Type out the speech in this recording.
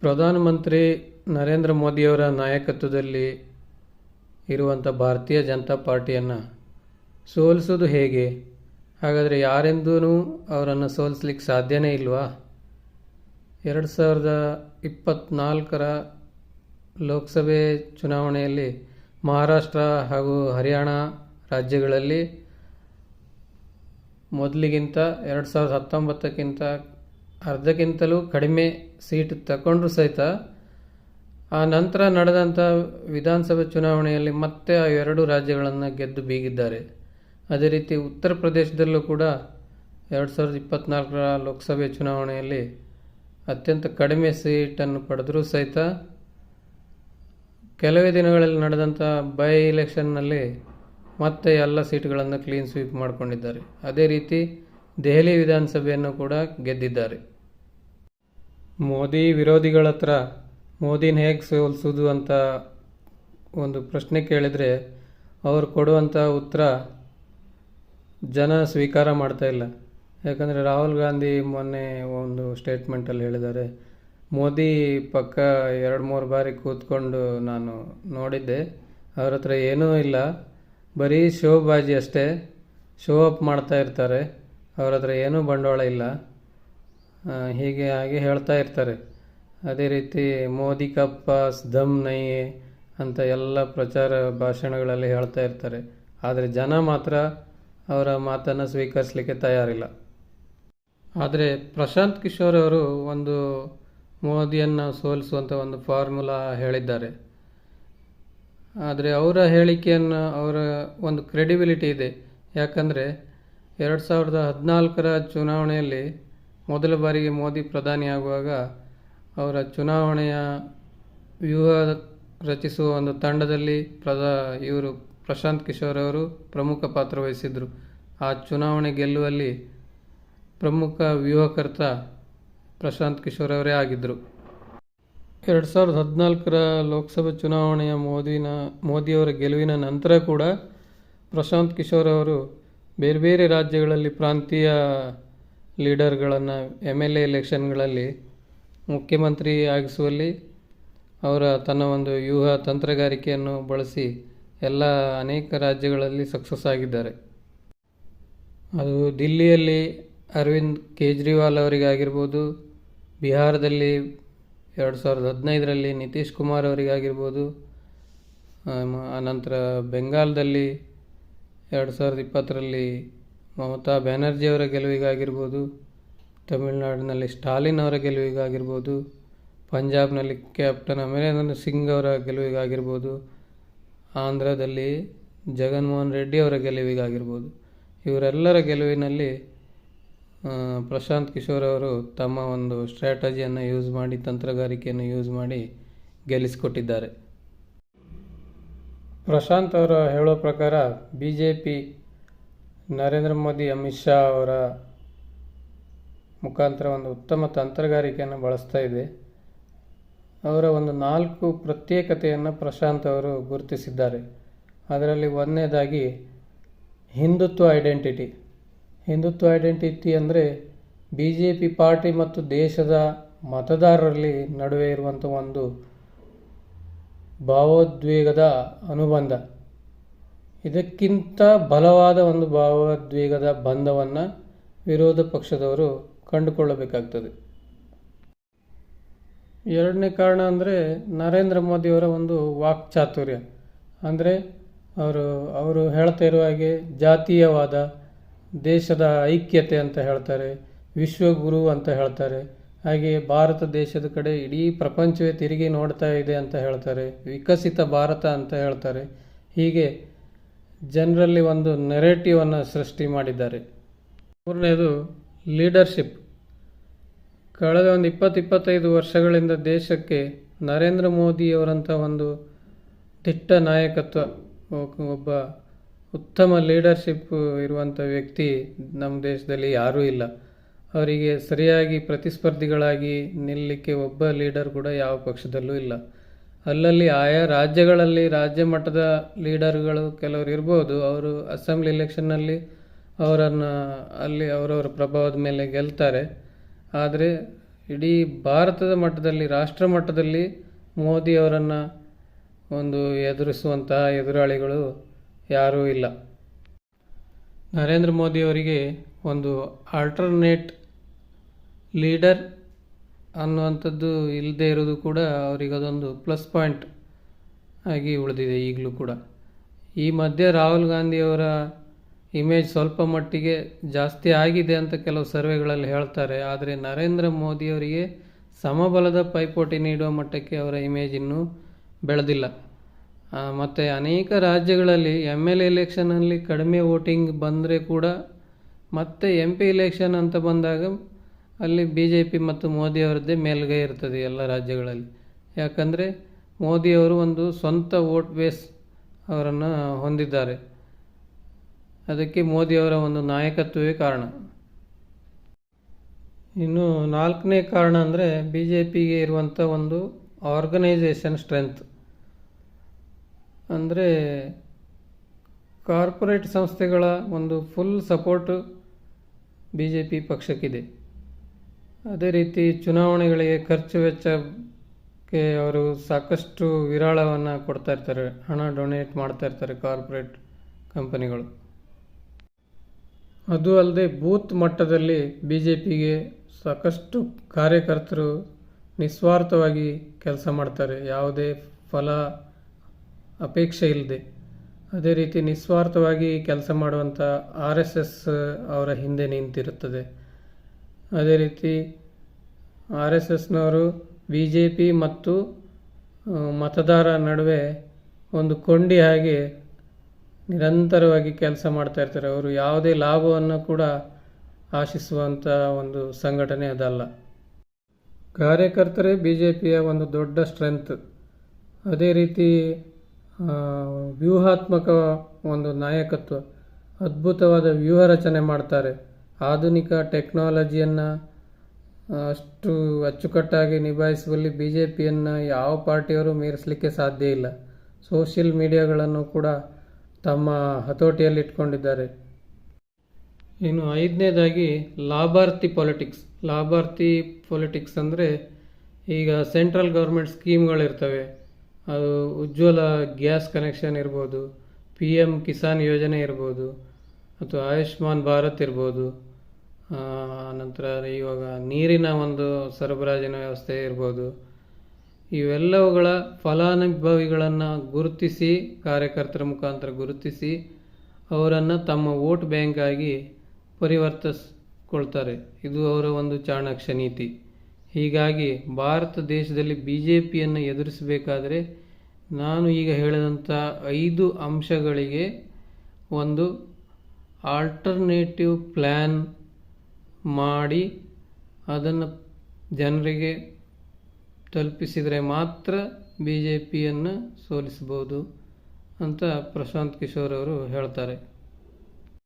ಪ್ರಧಾನಮಂತ್ರಿ ನರೇಂದ್ರ ಮೋದಿಯವರ ನಾಯಕತ್ವದಲ್ಲಿ ಇರುವಂಥ ಭಾರತೀಯ ಜನತಾ ಪಾರ್ಟಿಯನ್ನು ಸೋಲಿಸೋದು ಹೇಗೆ? ಹಾಗಾದರೆ ಯಾರೆಂದೂ ಅವರನ್ನು ಸೋಲಿಸ್ಲಿಕ್ಕೆ ಸಾಧ್ಯನೇ ಇಲ್ವಾ? ಎರಡು ಸಾವಿರದ ಇಪ್ಪತ್ತ್ನಾಲ್ಕರ ಲೋಕಸಭೆ ಚುನಾವಣೆಯಲ್ಲಿ ಮಹಾರಾಷ್ಟ್ರ ಹಾಗೂ ಹರಿಯಾಣ ರಾಜ್ಯಗಳಲ್ಲಿ ಮೊದಲಿಗಿಂತ ಎರಡು ಸಾವಿರದ ಹತ್ತೊಂಬತ್ತಕ್ಕಿಂತ ಅರ್ಧಕ್ಕಿಂತಲೂ ಕಡಿಮೆ ಸೀಟ್ ತಗೊಂಡ್ರು ಸಹಿತ, ಆ ನಂತರ ನಡೆದಂಥ ವಿಧಾನಸಭೆ ಚುನಾವಣೆಯಲ್ಲಿ ಮತ್ತೆ ಆ ಎರಡು ರಾಜ್ಯಗಳನ್ನು ಗೆದ್ದು ಬೀಗಿದ್ದಾರೆ. ಅದೇ ರೀತಿ ಉತ್ತರ ಪ್ರದೇಶದಲ್ಲೂ ಕೂಡ ಎರಡು ಸಾವಿರದ ಇಪ್ಪತ್ತ್ನಾಲ್ಕರ ಲೋಕಸಭೆ ಚುನಾವಣೆಯಲ್ಲಿ ಅತ್ಯಂತ ಕಡಿಮೆ ಸೀಟನ್ನು ಪಡೆದರೂ ಸಹಿತ, ಕೆಲವೇ ದಿನಗಳಲ್ಲಿ ನಡೆದಂಥ ಬೈ ಇಲೆಕ್ಷನ್ನಲ್ಲಿ ಮತ್ತೆ ಎಲ್ಲ ಸೀಟ್ಗಳನ್ನು ಕ್ಲೀನ್ ಸ್ವೀಪ್ ಮಾಡಿಕೊಂಡಿದ್ದಾರೆ. ಅದೇ ರೀತಿ ದೆಹಲಿ ವಿಧಾನಸಭೆಯನ್ನು ಕೂಡ ಗೆದ್ದಿದ್ದಾರೆ. ಮೋದಿ ವಿರೋಧಿಗಳ ಹತ್ರ ಮೋದಿನ ಹೇಗೆ ಸೋಲಿಸೋದು ಅಂತ ಒಂದು ಪ್ರಶ್ನೆ ಕೇಳಿದರೆ ಅವರು ಕೊಡುವಂಥ ಉತ್ತರ ಜನ ಸ್ವೀಕಾರ ಮಾಡ್ತಾ ಇಲ್ಲ. ಯಾಕಂದರೆ ರಾಹುಲ್ ಗಾಂಧಿ ಮೊನ್ನೆ ಒಂದು ಸ್ಟೇಟ್ಮೆಂಟಲ್ಲಿ ಹೇಳಿದ್ದಾರೆ, ಮೋದಿ ಪಕ್ಕ ಎರಡು ಮೂರು ಬಾರಿ ಕೂತ್ಕೊಂಡು ನಾನು ನೋಡಿದ್ದೆ, ಅವ್ರ ಹತ್ರ ಏನೂ ಇಲ್ಲ, ಬರೀ ಶೋಬಾಜಿ ಅಷ್ಟೇ, ಶೋ ಅಪ್ ಮಾಡ್ತಾ ಇರ್ತಾರೆ, ಅವ್ರ ಹತ್ರ ಏನೂ ಬಂಡವಾಳ ಇಲ್ಲ ಹೀಗೆ ಹಾಗೆ ಹೇಳ್ತಾ ಇರ್ತಾರೆ. ಅದೇ ರೀತಿ ಮೋದಿ ಕಪ್ಪ ಸ್ದಮ್ ನಯ್ಯೆ ಅಂತ ಎಲ್ಲ ಪ್ರಚಾರ ಭಾಷಣಗಳಲ್ಲಿ ಹೇಳ್ತಾ ಇರ್ತಾರೆ. ಆದರೆ ಜನ ಮಾತ್ರ ಅವರ ಮಾತನ್ನು ಸ್ವೀಕರಿಸಲಿಕ್ಕೆ ತಯಾರಿಲ್ಲ. ಆದರೆ ಪ್ರಶಾಂತ್ ಕಿಶೋರ್ ಅವರು ಒಂದು ಮೋದಿಯನ್ನು ಸೋಲಿಸುವಂಥ ಒಂದು ಫಾರ್ಮುಲಾ ಹೇಳಿದ್ದಾರೆ. ಆದರೆ ಅವರ ಹೇಳಿಕೆಯನ್ನು ಅವರ ಒಂದು ಕ್ರೆಡಿಬಿಲಿಟಿ ಇದೆ. ಯಾಕಂದರೆ ಎರಡು ಸಾವಿರದ ಹದಿನಾಲ್ಕರ ಚುನಾವಣೆಯಲ್ಲಿ ಮೊದಲ ಬಾರಿಗೆ ಮೋದಿ ಪ್ರಧಾನಿಯಾಗುವಾಗ ಅವರ ಚುನಾವಣೆಯ ವ್ಯೂಹ ರಚಿಸುವ ಒಂದು ತಂಡದಲ್ಲಿ ಪ್ರಧಾ ಇವರು ಪ್ರಶಾಂತ್ ಕಿಶೋರ್ ಅವರು ಪ್ರಮುಖ ಪಾತ್ರ ವಹಿಸಿದ್ದರು ಆ ಚುನಾವಣೆ ಗೆಲ್ಲುವಲ್ಲಿ ಪ್ರಮುಖ ವ್ಯೂಹಕರ್ತ ಪ್ರಶಾಂತ್ ಕಿಶೋರ್ ಅವರೇ ಆಗಿದ್ದರು ಎರಡು ಸಾವಿರದ ಹದಿನಾಲ್ಕರ ಲೋಕಸಭೆ ಚುನಾವಣೆಯ ಮೋದಿನ, ಮೋದಿಯವರ ಗೆಲುವಿನ ನಂತರ ಕೂಡ ಪ್ರಶಾಂತ್ ಕಿಶೋರ್ ಅವರು ಬೇರೆ ಬೇರೆ ರಾಜ್ಯಗಳಲ್ಲಿ ಪ್ರಾಂತೀಯ ಲೀಡರ್ಗಳನ್ನು ಎಂ ಎಲ್ ಎ ಎಲೆಕ್ಷನ್ಗಳಲ್ಲಿ ಮುಖ್ಯಮಂತ್ರಿ ಆಗಿಸುವಲ್ಲಿ ಅವರ ತನ್ನ ಒಂದು ವ್ಯೂಹ, ತಂತ್ರಗಾರಿಕೆಯನ್ನು ಬಳಸಿ ಎಲ್ಲ ಅನೇಕ ರಾಜ್ಯಗಳಲ್ಲಿ ಸಕ್ಸಸ್ ಆಗಿದ್ದಾರೆ. ಅದು ದಿಲ್ಲಿಯಲ್ಲಿ ಅರವಿಂದ್ ಕೇಜ್ರಿವಾಲ್ ಅವರಿಗಾಗಿರ್ಬೋದು, ಬಿಹಾರದಲ್ಲಿ ಎರಡು ಸಾವಿರದ ಹದಿನೈದರಲ್ಲಿ ನಿತೀಶ್ ಕುಮಾರ್ ಅವರಿಗಾಗಿರ್ಬೋದು ಆನಂತರ ಬೆಂಗಾಲ್ದಲ್ಲಿ ಎರಡು ಸಾವಿರದ ಇಪ್ಪತ್ತರಲ್ಲಿ ಮಮತಾ ಬ್ಯಾನರ್ಜಿಯವರ ಗೆಲುವಿಗಾಗಿರ್ಬೋದು, ತಮಿಳುನಾಡಿನಲ್ಲಿ ಸ್ಟಾಲಿನ್ ಅವರ ಗೆಲುವಿಗಾಗಿರ್ಬೋದು, ಪಂಜಾಬ್ನಲ್ಲಿ ಕ್ಯಾಪ್ಟನ್ ಅಮರೇಂದ್ರ ಸಿಂಗ್ ಅವರ ಗೆಲುವಿಗಾಗಿರ್ಬೋದು, ಆಂಧ್ರದಲ್ಲಿ ಜಗನ್ಮೋಹನ್ ರೆಡ್ಡಿ ಅವರ ಗೆಲುವಿಗಾಗಿರ್ಬೋದು. ಇವರೆಲ್ಲರ ಗೆಲುವಿನಲ್ಲಿ ಪ್ರಶಾಂತ್ ಕಿಶೋರ್ ಅವರು ತಮ್ಮ ಒಂದು ಸ್ಟ್ರಾಟಜಿಯನ್ನು ಯೂಸ್ ಮಾಡಿ, ತಂತ್ರಗಾರಿಕೆಯನ್ನು ಯೂಸ್ ಮಾಡಿ ಗೆಲ್ಲಿಸಿಕೊಟ್ಟಿದ್ದಾರೆ. ಪ್ರಶಾಂತ್ ಅವರು ಹೇಳೋ ಪ್ರಕಾರ B J P Narendra Modi, Amit Shah ಅವರ ಮುಖಾಂತರ ಒಂದು ಉತ್ತಮ ತಂತ್ರಗಾರಿಕೆಯನ್ನು ಬಳಸ್ತಾ ಇದೆ. ಅವರ ಒಂದು ನಾಲ್ಕು ಪ್ರತ್ಯೇಕತೆಯನ್ನು ಪ್ರಶಾಂತ್ ಅವರು ಗುರುತಿಸಿದ್ದಾರೆ. ಅದರಲ್ಲಿ ಒಂದನೇದಾಗಿ ಹಿಂದುತ್ವ ಐಡೆಂಟಿಟಿ. ಹಿಂದುತ್ವ ಐಡೆಂಟಿಟಿ ಅಂದರೆ ಬಿ ಜೆ ಪಿ ಪಾರ್ಟಿ ಮತ್ತು ದೇಶದ ಮತದಾರರಲ್ಲಿ ನಡುವೆ ಇರುವಂಥ ಒಂದು ಭಾವೋದ್ವೇಗದ ಅನುಬಂಧ. ಇದಕ್ಕಿಂತ ಬಲವಾದ ಒಂದು ಭಾವೋದ್ವೇಗದ ಬಂಧವನ್ನು ವಿರೋಧ ಪಕ್ಷದವರು ಕಂಡುಕೊಳ್ಳಬೇಕಾಗ್ತದೆ. ಎರಡನೇ ಕಾರಣ ಅಂದರೆ ನರೇಂದ್ರ ಮೋದಿಯವರ ಒಂದು ವಾಕ್ಚಾತುರ್ಯ. ಅಂದರೆ ಅವರು ಅವರು ಹೇಳ್ತಾ ಇರುವ ಹಾಗೆ ಜಾತೀಯವಾದ ದೇಶದ ಐಕ್ಯತೆ ಅಂತ ಹೇಳ್ತಾರೆ, ವಿಶ್ವಗುರು ಅಂತ ಹೇಳ್ತಾರೆ ಹಾಗೆ ಭಾರತ ದೇಶದ ಕಡೆ ಇಡೀ ಪ್ರಪಂಚವೇ ತಿರುಗಿ ನೋಡ್ತಾ ಇದೆ ಅಂತ ಹೇಳ್ತಾರೆ, ವಿಕಸಿತ ಭಾರತ ಅಂತ ಹೇಳ್ತಾರೆ. ಹೀಗೆ ಜನರಲ್ಲಿ ಒಂದು ನೆರೇಟಿವನ್ನು ಸೃಷ್ಟಿ ಮಾಡಿದ್ದಾರೆ. ಮೂರನೇದು ಲೀಡರ್ಶಿಪ್ ಕಳೆದ ಒಂದು ಇಪ್ಪತ್ತು ಇಪ್ಪತ್ತೈದು ವರ್ಷಗಳಿಂದ ದೇಶಕ್ಕೆ ನರೇಂದ್ರ ಮೋದಿಯವರಂಥ ಒಂದು ದಿಟ್ಟ ನಾಯಕತ್ವ, ಒಬ್ಬ ಉತ್ತಮ ಲೀಡರ್ಶಿಪ್ ಇರುವಂಥ ವ್ಯಕ್ತಿ ನಮ್ಮ ದೇಶದಲ್ಲಿ ಯಾರೂ ಇಲ್ಲ. ಅವರಿಗೆ ಸರಿಯಾಗಿ ಪ್ರತಿಸ್ಪರ್ಧಿಗಳಾಗಿ ನಿಲ್ಲಲಿಕ್ಕೆ ಒಬ್ಬ ಲೀಡರ್ ಕೂಡ ಯಾವ ಪಕ್ಷದಲ್ಲೂ ಇಲ್ಲ. ಅಲ್ಲಲ್ಲಿ ಆಯಾ ರಾಜ್ಯಗಳಲ್ಲಿ ರಾಜ್ಯ ಮಟ್ಟದ ಲೀಡರ್ಗಳು ಕೆಲವರು ಇರ್ಬೋದು, ಅವರು ಅಸೆಂಬ್ಲಿ ಎಲೆಕ್ಷನ್ನಲ್ಲಿ ಅವರನ್ನು ಅಲ್ಲಿ ಅವರವರ ಪ್ರಭಾವದ ಮೇಲೆ ಗೆಲ್ತಾರೆ. ಆದರೆ ಇಡೀ ಭಾರತದ ಮಟ್ಟದಲ್ಲಿ, ರಾಷ್ಟ್ರ ಮಟ್ಟದಲ್ಲಿ ಮೋದಿಯವರನ್ನು ಒಂದು ಎದುರಿಸುವಂತಹ ಎದುರಾಳಿಗಳು ಯಾರೂ ಇಲ್ಲ. ನರೇಂದ್ರ ಮೋದಿಯವರಿಗೆ ಒಂದು ಆಲ್ಟರ್ನೇಟ್ ಲೀಡರ್ ಅನ್ನುವಂಥದ್ದು ಇಲ್ಲದೆ ಇರೋದು ಕೂಡ ಅವರಿಗೆ ಅದೊಂದು ಪ್ಲಸ್ ಪಾಯಿಂಟ್ ಆಗಿ ಉಳಿದಿದೆ ಈಗಲೂ ಕೂಡ. ಈ ಮಧ್ಯೆ ರಾಹುಲ್ ಗಾಂಧಿಯವರ ಇಮೇಜ್ ಸ್ವಲ್ಪ ಮಟ್ಟಿಗೆ ಜಾಸ್ತಿ ಆಗಿದೆ ಅಂತ ಕೆಲವು ಸರ್ವೆಗಳಲ್ಲಿ ಹೇಳ್ತಾರೆ. ಆದರೆ ನರೇಂದ್ರ ಮೋದಿಯವರಿಗೆ ಸಮಬಲದ ಪೈಪೋಟಿ ನೀಡುವ ಮಟ್ಟಕ್ಕೆ ಅವರ ಇಮೇಜ್ ಇನ್ನೂ ಬೆಳೆದಿಲ್ಲ. ಮತ್ತು ಅನೇಕ ರಾಜ್ಯಗಳಲ್ಲಿ ಎಂ ಎಲ್ ಎಲೆಕ್ಷನಲ್ಲಿ ಕಡಿಮೆ ವೋಟಿಂಗ್ ಬಂದರೆ ಕೂಡ ಮತ್ತೆ ಎಂ ಪಿ ಇಲೆಕ್ಷನ್ ಅಂತ ಬಂದಾಗ ಅಲ್ಲಿ ಬಿ ಜೆ ಪಿ ಮತ್ತು ಮೋದಿಯವರದ್ದೇ ಮೇಲುಗೈ ಇರ್ತದೆ ಎಲ್ಲ ರಾಜ್ಯಗಳಲ್ಲಿ. ಯಾಕಂದರೆ ಮೋದಿಯವರು ಒಂದು ಸ್ವಂತ ವೋಟ್ ಬೇಸ್ ಅವರನ್ನು ಹೊಂದಿದ್ದಾರೆ. ಅದಕ್ಕೆ ಮೋದಿಯವರ ಒಂದು ನಾಯಕತ್ವವೇ ಕಾರಣ. ಇನ್ನು ನಾಲ್ಕನೇ ಕಾರಣ ಅಂದರೆ ಬಿ ಜೆ ಪಿಗೆ ಇರುವಂಥ ಒಂದು ಆರ್ಗನೈಸೇಷನ್ ಸ್ಟ್ರೆಂತ್ ಅಂದರೆ ಕಾರ್ಪೊರೇಟ್ ಸಂಸ್ಥೆಗಳ ಒಂದು full support B J P ಪಕ್ಷಕ್ಕಿದೆ. ಅದೇ ರೀತಿ ಚುನಾವಣೆಗಳಿಗೆ ಖರ್ಚು ವೆಚ್ಚಕ್ಕೆ ಅವರು ಸಾಕಷ್ಟು ವಿರಾಳವನ್ನು ಕೊಡ್ತಾ ಇರ್ತಾರೆ. ಹಣ ಡೊನೇಟ್ ಮಾಡ್ತಾ ಇರ್ತಾರೆ ಕಾರ್ಪೊರೇಟ್ ಕಂಪನಿಗಳು ಅದು ಅಲ್ಲದೆ ಬೂತ್ ಮಟ್ಟದಲ್ಲಿ ಬಿ ಜೆ ಪಿಗೆ ಸಾಕಷ್ಟು ಕಾರ್ಯಕರ್ತರು ನಿಸ್ವಾರ್ಥವಾಗಿ ಕೆಲಸ ಮಾಡ್ತಾರೆ. ಯಾವುದೇ ಫಲ ಅಪೇಕ್ಷೆ ಇಲ್ಲದೆ ಅದೇ ರೀತಿ ನಿಸ್ವಾರ್ಥವಾಗಿ ಕೆಲಸ ಮಾಡುವಂಥ ಆರ್ ಎಸ್ ಎಸ್ ಅವರ ಹಿಂದೆ ನಿಂತಿರುತ್ತದೆ. ಅದೇ ರೀತಿ ಆರ್ ಎಸ್ ಎಸ್ನವರು ಬಿ ಜೆ ಪಿ ಮತ್ತು ಮತದಾರ ನಡುವೆ ಒಂದು ಕೊಂಡಿ ಹಾಗೆ ನಿರಂತರವಾಗಿ ಕೆಲಸ ಮಾಡ್ತಾ ಇರ್ತಾರೆ. ಅವರು ಯಾವುದೇ ಲಾಭವನ್ನು ಕೂಡ ಆಶಿಸುವಂಥ ಒಂದು ಸಂಘಟನೆ ಅದಲ್ಲ. ಕಾರ್ಯಕರ್ತರೇ ಬಿ ಜೆ ಪಿಯ ಒಂದು ದೊಡ್ಡ ಸ್ಟ್ರೆಂತ್. ಅದೇ ರೀತಿ ವ್ಯೂಹಾತ್ಮಕ ಒಂದು ನಾಯಕತ್ವ, ಅದ್ಭುತವಾದ ವ್ಯೂಹ ರಚನೆ ಮಾಡ್ತಾರೆ. ಆಧುನಿಕ ಟೆಕ್ನಾಲಜಿಯನ್ನು ಅಷ್ಟು ಅಚ್ಚುಕಟ್ಟಾಗಿ ನಿಭಾಯಿಸುವಲ್ಲಿ ಬಿ ಜೆ ಪಿಯನ್ನು ಯಾವ ಪಾರ್ಟಿಯವರು ಮೀರಿಸಲಿಕ್ಕೆ ಸಾಧ್ಯ ಇಲ್ಲ. ಸೋಷಿಯಲ್ ಮೀಡಿಯಾಗಳನ್ನು ಕೂಡ ತಮ್ಮ ಹತೋಟಿಯಲ್ಲಿ ಇಟ್ಕೊಂಡಿದ್ದಾರೆ ಇನ್ನು ಐದನೇದಾಗಿ ಲಾಭಾರ್ಥಿ ಪಾಲಿಟಿಕ್ಸ್. ಲಾಭಾರ್ಥಿ ಪೊಲಿಟಿಕ್ಸ್ ಅಂದರೆ ಈಗ ಸೆಂಟ್ರಲ್ ಗೌರ್ಮೆಂಟ್ ಸ್ಕೀಮ್ಗಳಿರ್ತವೆ. ಅದು ಉಜ್ವಲ ಗ್ಯಾಸ್ ಕನೆಕ್ಷನ್ ಇರ್ಬೋದು ಪಿ ಎಂ ಕಿಸಾನ್ ಯೋಜನೆ ಇರ್ಬೋದು, ಅಥವಾ ಆಯುಷ್ಮಾನ್ ಭಾರತ್ ಇರ್ಬೋದು. ನಂತರ ಇವಾಗ ನೀರಿನ ಒಂದು ಸರಬರಾಜಿನ ವ್ಯವಸ್ಥೆ ಇರ್ಬೋದು. ಇವೆಲ್ಲವುಗಳ ಫಲಾನುಭವಿಗಳನ್ನು ಗುರುತಿಸಿ, ಕಾರ್ಯಕರ್ತರ ಮುಖಾಂತರ ಗುರುತಿಸಿ ಅವರನ್ನು ತಮ್ಮ ವೋಟ್ ಬ್ಯಾಂಕ್ ಆಗಿ ಪರಿವರ್ತಿಸ್ಕೊಳ್ತಾರೆ. ಇದು ಅವರ ಒಂದು ಚಾಣಾಕ್ಷ ನೀತಿ. ಹೀಗಾಗಿ ಭಾರತ ದೇಶದಲ್ಲಿ ಬಿ ಜೆ ಪಿಯನ್ನು ಎದುರಿಸಬೇಕಾದರೆ ನಾನು ಈಗ ಹೇಳಿದಂಥ ಐದು ಅಂಶಗಳಿಗೆ ಒಂದು ಆಲ್ಟರ್ನೇಟಿವ್ ಪ್ಲ್ಯಾನ್ ಮಾಡಿ ಅದನ್ನು ಜನರಿಗೆ ತಲುಪಿಸಿದರೆ ಮಾತ್ರ ಬಿ ಜೆ ಪಿಯನ್ನು ಸೋಲಿಸ್ಬೋದು ಅಂತ ಪ್ರಶಾಂತ್ ಕಿಶೋರ್ ಅವರು ಹೇಳ್ತಾರೆ.